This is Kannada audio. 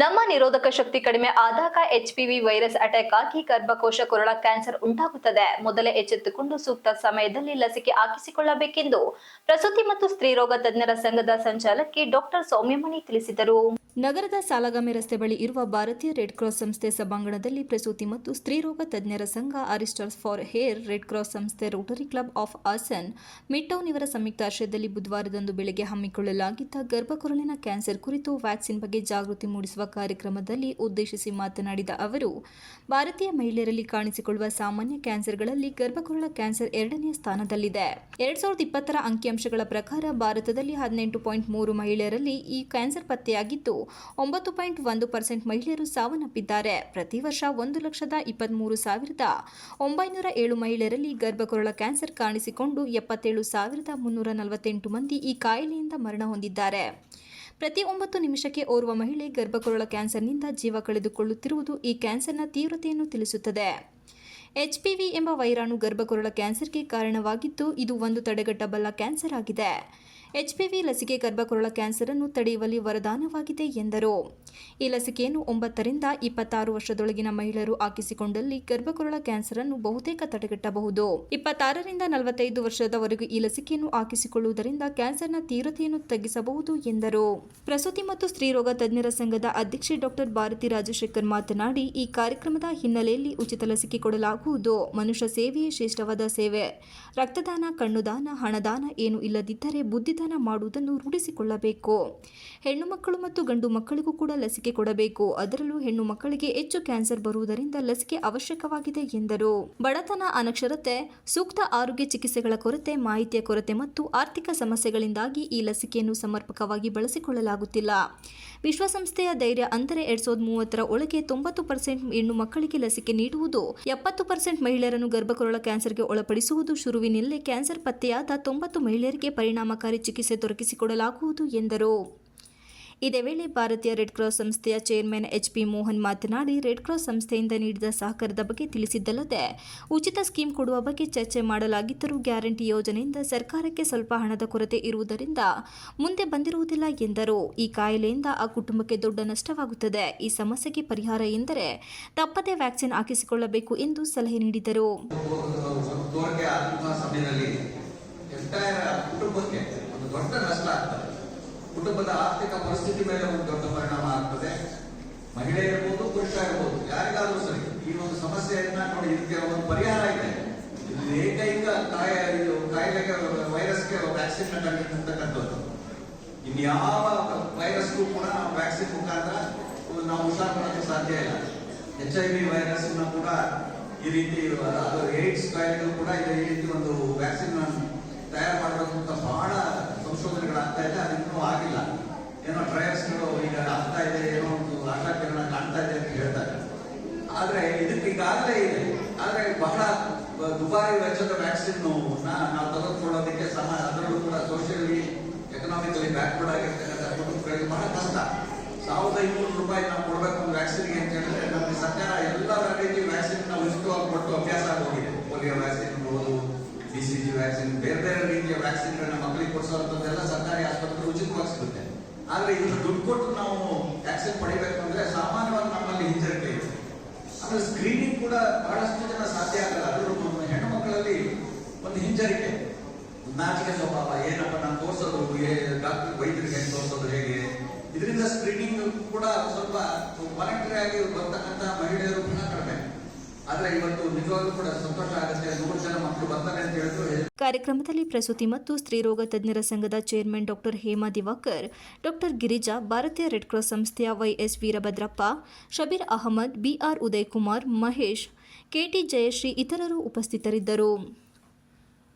ನಮ್ಮ ನಿರೋಧಕ ಶಕ್ತಿ ಕಡಿಮೆ ಆದಾಗ H P V virus attack ಆಗಿ ಗರ್ಭಕೋಶ ಕೊರಳ ಕ್ಯಾನ್ಸರ್ ಉಂಟಾಗುತ್ತದೆ. ಮೊದಲೇ ಎಚ್ಚೆತ್ತುಕೊಂಡು ಸೂಕ್ತ ಸಮಯದಲ್ಲಿ ಲಸಿಕೆ ಹಾಕಿಸಿಕೊಳ್ಳಬೇಕೆಂದು ಪ್ರಸೂತಿ ಮತ್ತು ಸ್ತ್ರೀರೋಗ ತಜ್ಞರ ಸಂಘದ ಸಂಚಾಲಕಿ ಡಾಕ್ಟರ್ ಸೌಮ್ಯಮಣಿ ತಿಳಿಸಿದರು. ನಗರದ ಸಾಲಗಾಮಿ ರಸ್ತೆ ಬಳಿ ಇರುವ ಭಾರತೀಯ ರೆಡ್ ಕ್ರಾಸ್ ಸಂಸ್ಥೆ ಸಭಾಂಗಣದಲ್ಲಿ ಪ್ರಸೂತಿ ಮತ್ತು ಸ್ತ್ರೀರೋಗ ತಜ್ಞರ ಸಂಘ ಅರಿಸ್ಟರ್ಸ್ ಫಾರ್ ಹೇರ್ ರೆಡ್ ಕ್ರಾಸ್ ಸಂಸ್ಥೆ rotary club of Hassan Midtown ಇವರ ಸಂಯುಕ್ತ ಆಶ್ರಯದಲ್ಲಿ ಬುಧವಾರದಂದು ಬೆಳಗ್ಗೆ ಹಮ್ಮಿಕೊಳ್ಳಲಾಗಿದ್ದ ಗರ್ಭಕೊರಳಿನ ಕ್ಯಾನ್ಸರ್ ಕುರಿತು ವ್ಯಾಕ್ಸಿನ್ ಬಗ್ಗೆ ಜಾಗೃತಿ ಮೂಡಿಸುವ ಕಾರ್ಯಕ್ರಮದಲ್ಲಿ ಉದ್ದೇಶಿಸಿ ಮಾತನಾಡಿದ ಅವರು, ಭಾರತೀಯ ಮಹಿಳೆಯರಲ್ಲಿ ಕಾಣಿಸಿಕೊಳ್ಳುವ ಸಾಮಾನ್ಯ ಕ್ಯಾನ್ಸರ್ಗಳಲ್ಲಿ ಗರ್ಭಕೊರಳ ಕ್ಯಾನ್ಸರ್ ಎರಡನೇ ಸ್ಥಾನದಲ್ಲಿದೆ. ಎರಡ್ ಸಾವಿರದ ಇಪ್ಪತ್ತರ ಅಂಕಿಅಂಶಗಳ ಪ್ರಕಾರ ಭಾರತದಲ್ಲಿ ಹದಿನೆಂಟು ಪಾಯಿಂಟ್ ಮೂರು ಮಹಿಳೆಯರಲ್ಲಿ ಈ ಕ್ಯಾನ್ಸರ್ ಪತ್ತೆಯಾಗಿದ್ದು ಒಂಬತ್ತು ಪಾಯಿಂಟ್ ಒಂದು ಪರ್ಸೆಂಟ್ ಮಹಿಳೆಯರು ಸಾವನ್ನಪ್ಪಿದ್ದಾರೆ. ಪ್ರತಿ ವರ್ಷ ಒಂದು ಲಕ್ಷದ ಇಪ್ಪತ್ತ್ಮೂರು ಸಾವಿರದ ಒಂಬೈನೂರ ಏಳು ಮಹಿಳೆಯರಲ್ಲಿ ಗರ್ಭಕೊರಳ ಕ್ಯಾನ್ಸರ್ ಕಾಣಿಸಿಕೊಂಡು ಎಪ್ಪತ್ತೇಳು ಸಾವಿರದ ಮುನ್ನೂರ ನಲವತ್ತೆಂಟು ಮಂದಿ ಈ ಕಾಯಿಲೆಯಿಂದ ಮರಣ ಹೊಂದಿದ್ದಾರೆ. ಪ್ರತಿ ಒಂಬತ್ತು ನಿಮಿಷಕ್ಕೆ ಓರ್ವ ಮಹಿಳೆ ಗರ್ಭಕೊರಳ ಕ್ಯಾನ್ಸರ್ನಿಂದ ಜೀವ ಕಳೆದುಕೊಳ್ಳುತ್ತಿರುವುದು ಈ ಕ್ಯಾನ್ಸರ್ನ ತೀವ್ರತೆಯನ್ನು ತಿಳಿಸುತ್ತದೆ. ಎಚ್ಪಿವಿ ಎಂಬ ವೈರಾಣು ಗರ್ಭಕೊರಳ ಕ್ಯಾನ್ಸರ್ಗೆ ಕಾರಣವಾಗಿದ್ದು, ಇದು ಒಂದು ತಡೆಗಟ್ಟಬಲ್ಲ ಕ್ಯಾನ್ಸರ್ ಆಗಿದೆ. ಎಚ್ಪಿವಿ ಲಸಿಕೆ ಗರ್ಭಕೊರಳ ಕ್ಯಾನ್ಸರ್ ಅನ್ನು ತಡೆಯುವಲ್ಲಿ ವರದಾನವಾಗಿದೆ ಎಂದರು. ಈ ಲಸಿಕೆಯನ್ನು ಒಂಬತ್ತರಿಂದ ಇಪ್ಪತ್ತಾರು ವರ್ಷದೊಳಗಿನ ಮಹಿಳೆಯರು ಹಾಕಿಸಿಕೊಂಡಲ್ಲಿ ಗರ್ಭಕೊರಳ ಕ್ಯಾನ್ಸರ್ ಅನ್ನು ಬಹುತೇಕ ತಡೆಗಟ್ಟಬಹುದು. ಇಪ್ಪತ್ತಾರರಿಂದ ನಲವತ್ತೈದು ವರ್ಷದವರೆಗೂ ಈ ಲಸಿಕೆಯನ್ನು ಹಾಕಿಸಿಕೊಳ್ಳುವುದರಿಂದ ಕ್ಯಾನ್ಸರ್ನ ತೀವ್ರತೆಯನ್ನು ತಗ್ಗಿಸಬಹುದು ಎಂದರು. ಪ್ರಸೂತಿ ಮತ್ತು ಸ್ತ್ರೀರೋಗ ತಜ್ಞರ ಸಂಘದ ಅಧ್ಯಕ್ಷೆ ಡಾಕ್ಟರ್ ಭಾರತಿ ರಾಜಶೇಖರ್ ಮಾತನಾಡಿ, ಈ ಕಾರ್ಯಕ್ರಮದ ಹಿನ್ನೆಲೆಯಲ್ಲಿ ಉಚಿತ ಲಸಿಕೆ ಕೊಡಲಾಗುವುದು. ಮನುಷ್ಯ ಸೇವೆಯೇ ಶ್ರೇಷ್ಠವಾದ ಸೇವೆ. ರಕ್ತದಾನ, ಕಣ್ಣುದಾನ, ಹಣದಾನ ಏನು ಇಲ್ಲದಿದ್ದರೆ ಬುದ್ಧಿದಾನ ಮಾಡುವುದನ್ನು ರೂಢಿಸಿಕೊಳ್ಳಬೇಕು. ಹೆಣ್ಣು ಮಕ್ಕಳು ಮತ್ತು ಗಂಡು ಮಕ್ಕಳಿಗೂ ಕೂಡ ಲಸಿಕೆ ಕೊಡಬೇಕು. ಅದರಲ್ಲೂ ಹೆಣ್ಣು ಮಕ್ಕಳಿಗೆ ಹೆಚ್ಚು ಕ್ಯಾನ್ಸರ್ ಬರುವುದರಿಂದ ಲಸಿಕೆ ಅವಶ್ಯಕವಾಗಿದೆ ಎಂದರು. ಬಡತನ ಅನಕ್ಷರತೆ, ಸೂಕ್ತ ಆರೋಗ್ಯ ಚಿಕಿತ್ಸೆಗಳ ಕೊರತೆ, ಮಾಹಿತಿಯ ಕೊರತೆ ಮತ್ತು ಆರ್ಥಿಕ ಸಮಸ್ಯೆಗಳಿಂದಾಗಿ ಈ ಲಸಿಕೆಯನ್ನು ಸಮರ್ಪಕವಾಗಿ ಬಳಸಿಕೊಳ್ಳಲಾಗುತ್ತಿಲ್ಲ. ವಿಶ್ವಸಂಸ್ಥೆಯ ಧೈರ್ಯ ಅಂದರೆ ಎರಡ್ ಸಾವಿರದ ಮೂವತ್ತರ ಒಳಗೆ ತೊಂಬತ್ತು ಪರ್ಸೆಂಟ್ ಹೆಣ್ಣು ಮಕ್ಕಳಿಗೆ ಲಸಿಕೆ ನೀಡುವುದು, ಎಪ್ಪತ್ತು ಪರ್ಸೆಂಟ್ ಮಹಿಳೆಯರನ್ನು ಗರ್ಭಕೊರಳ ಕ್ಯಾನ್ಸರ್ಗೆ ಒಳಪಡಿಸುವುದು ಶುರುವಿನಲ್ಲೇ ಕ್ಯಾನ್ಸರ್ ಪತ್ತೆಯಾದ ತೊಂಬತ್ತು ಮಹಿಳೆಯರಿಗೆ ಪರಿಣಾಮಕಾರಿ ಚಿಕಿತ್ಸೆ ದೊರಕಿಸಿಕೊಡಲಾಗುವುದು ಎಂದರು. ಇದೇ ವೇಳೆ ಭಾರತೀಯ ರೆಡ್ ಕ್ರಾಸ್ ಸಂಸ್ಥೆಯ ಚೇರ್ಮನ್ ಎಚ್ ಪಿ ಮೋಹನ್ ಮಾತನಾಡಿ, ರೆಡ್ ಕ್ರಾಸ್ ಸಂಸ್ಥೆಯಿಂದ ನೀಡಿದ ಸಹಕಾರದ ಬಗ್ಗೆ ತಿಳಿಸಿದ್ದಲ್ಲದೆ, ಉಚಿತ ಸ್ಕೀಮ್ ಕೊಡುವ ಬಗ್ಗೆ ಚರ್ಚೆ ಮಾಡಲಾಗಿದ್ದರೂ ಗ್ಯಾರಂಟಿ ಯೋಜನೆಯಿಂದ ಸರ್ಕಾರಕ್ಕೆ ಸ್ವಲ್ಪ ಹಣದ ಕೊರತೆ ಇರುವುದರಿಂದ ಮುಂದೆ ಬಂದಿರುವುದಿಲ್ಲ ಎಂದರು. ಈ ಕಾಯಿಲೆಯಿಂದ ಆ ಕುಟುಂಬಕ್ಕೆ ದೊಡ್ಡ ನಷ್ಟವಾಗುತ್ತದೆ. ಈ ಸಮಸ್ಯೆಗೆ ಪರಿಹಾರ ಎಂದರೆ ತಪ್ಪದೇ ವ್ಯಾಕ್ಸಿನ್ ಹಾಕಿಸಿಕೊಳ್ಳಬೇಕು ಎಂದು ಸಲಹೆ ನೀಡಿದರು. ಕುಟುಂಬಕ್ಕೆ ಒಂದು ದೊಡ್ಡ ನಷ್ಟ ಆಗ್ತದೆ ಕುಟುಂಬದ ಆರ್ಥಿಕ ಪರಿಸ್ಥಿತಿ ಮೇಲೆ ಒಂದು ದೊಡ್ಡ ಪರಿಣಾಮ ಆಗ್ತದೆ. ಮಹಿಳೆ ಇರ್ಬೋದು, ಪುರುಷ ಇರ್ಬೋದು, ಯಾರಿಗಾದ್ರೂ ಸರಿ, ಈ ಒಂದು ಸಮಸ್ಯೆಯನ್ನ ನೋಡಿ ಇದಕ್ಕೆ ಒಂದು ಪರಿಹಾರ ಇದೆ. ಇದು ಏಕೈಕ ಕಾಯ, ಇದು ಕಾಯಿಲೆಗೆ, ವೈರಸ್ಗೆ ವ್ಯಾಕ್ಸಿನ್ ಕಂಡಿರ್ತಕ್ಕಂಥದ್ದು ಇನ್ಯಾವ ವೈರಸ್ಗೂ ಕೂಡ ವ್ಯಾಕ್ಸಿನ್ ಮುಖಾಂತರ ನಾವು ಹುಷಾರ್ ಮಾಡೋಕ್ಕೆ ಸಾಧ್ಯ ಇಲ್ಲ. ಎಚ್ ಐ ವಿ ವೈರಸ್ ಕೂಡ ಈ ರೀತಿ, ಅದು ಏಡ್ಸ್ ಕಾಯಿಲೆಗೂ ಕೂಡ ಈ ರೀತಿ ಒಂದು ವ್ಯಾಕ್ಸಿನ್ ತಯಾರು ಮಾಡಬೇಕು ಅಂತ ಬಹಳ ಸಂಶೋಧನೆಗಳಾಗ್ತಾ ಇದೆ. ಅದು ಇನ್ನೂ ಆಗಿಲ್ಲ ಏನೋ ಟ್ರಯಲ್ಸ್ಗಳು ಈಗ ಆಗ್ತಾ ಇದೆ ಏನೋ ಒಂದು ಆಶಾಕಿರಣ ಕಾಣ್ತಾ ಇದೆ ಅಂತ ಹೇಳ್ತಾರೆ ಆದ್ರೆ ಇದಕ್ಕೆ ಈಗಾಗಲೇ ಇದೆ ಆದ್ರೆ ಬಹಳ ದುಬಾರಿ ವೆಚ್ಚದ ವ್ಯಾಕ್ಸಿನ್ ನಾವು ತೆಗೆದುಕೊಳ್ಳೋದಕ್ಕೆ ಸಮ ಅದರಲ್ಲೂ ಕೂಡ ಸೋಷಿಯಲಿ ಎಕನಾಮಿಕಲಿ ಬ್ಯಾಕ್ವರ್ಡ್ ಆಗಿರ್ತಕ್ಕಂಥ ಕುಟುಂಬಗಳಿಗೆ ಬಹಳ ಕಷ್ಟ. ಸಾವಿರದ ಐನೂರು ರೂಪಾಯಿ ನಾವು ಕೊಡಬೇಕು ಒಂದು ವ್ಯಾಕ್ಸಿನ್ಗೆ ಅಂತ ಹೇಳಿದ್ರೆ ನಮಗೆ ಸರ್ಕಾರ ಎಲ್ಲ ರೀತಿ ವ್ಯಾಕ್ಸಿನ್ ನಾವು ಉಚಿತವಾಗಿ ಕೊಟ್ಟು ಅಭ್ಯಾಸ ಆಗೋಗಿದೆ. ಪೋಲಿಯೋ ವ್ಯಾಕ್ಸಿನ್ ಇರ್ಬೋದು ಬಿ ಸಿ ಜಿ ವ್ಯಾಕ್ಸಿನ್ ಬೇರೆ ಬೇರೆ ರೀತಿಯ ವ್ಯಾಕ್ಸಿನ್ಗಳನ್ನ ಮಕ್ಕಳಿಗೆ ಕೊಡಿಸೋಂಥದ್ದೆಲ್ಲ ಸರ್ಕಾರಿ ಆಸ್ಪತ್ರೆ ಉಚಿತವಾಗಿ ಸಿಗುತ್ತೆ. ಆದರೆ ಇದನ್ನು ದುಡ್ಡು ಕೊಟ್ಟು ನಾವು ವ್ಯಾಕ್ಸಿನ್ ಪಡಿಬೇಕು ಅಂದ್ರೆ ಸಾಮಾನ್ಯವಾಗಿ ನಮ್ಮಲ್ಲಿ ಹಿಂಜರಿಕೆ ಇದೆ. ಆದರೆ ಸ್ಕ್ರೀನಿಂಗ್ ಕೂಡ ಬಹಳಷ್ಟು ಜನ ಸಾಧ್ಯ ಆಗಲ್ಲ ಅದರಲ್ಲೂ ಹೆಣ್ಣು ಮಕ್ಕಳಲ್ಲಿ ಒಂದು ಹಿಂಜರಿಕೆ. ನಾಚಿಕೆ ಸ್ವಭಾವ, ಏನಪ್ಪ ನಾನು ತೋರಿಸೋದು ಡಾಕ್ಟರ್, ವೈದ್ಯರಿಗೆ ಹೆಂಗೆ ತೋರಿಸೋದು, ಹೇಗೆ? ಇದರಿಂದ ಸ್ಕ್ರೀನಿಂಗ್ ಕೂಡ ಸ್ವಲ್ಪ ವಾಲಂಟರಿ ಆಗಿ ಬರ್ತಕ್ಕಂಥ ಮಹಿಳೆಯರು ಕೂಡ ಕಡಿಮೆ. ಆದ್ರೆ ಇವತ್ತು ನಿಜವಾಗ್ಲೂ ಕೂಡ ಸಂತೋಷ ಆಗುತ್ತೆ. ನೂರು ಜನ ಮಕ್ಕಳು ಬರ್ತಾರೆ ಅಂತ ಹೇಳಿದ್ರು. ಕಾರ್ಯಕ್ರಮದಲ್ಲಿ ಪ್ರಸೂತಿ ಮತ್ತು ಸ್ತ್ರೀರೋಗ ತಜ್ಞರ ಸಂಘದ chairman doctor Hema Diwakar, doctor Girija, ಭಾರತೀಯ ರೆಡ್ ಕ್ರಾಸ್ ಸಂಸ್ಥೆಯ YS Veerabhadrappa, Shabir Ahmed BR Udaykumar, Mahesh KT Jayashree ಇತರರು ಉಪಸ್ಥಿತರಿದ್ದರು.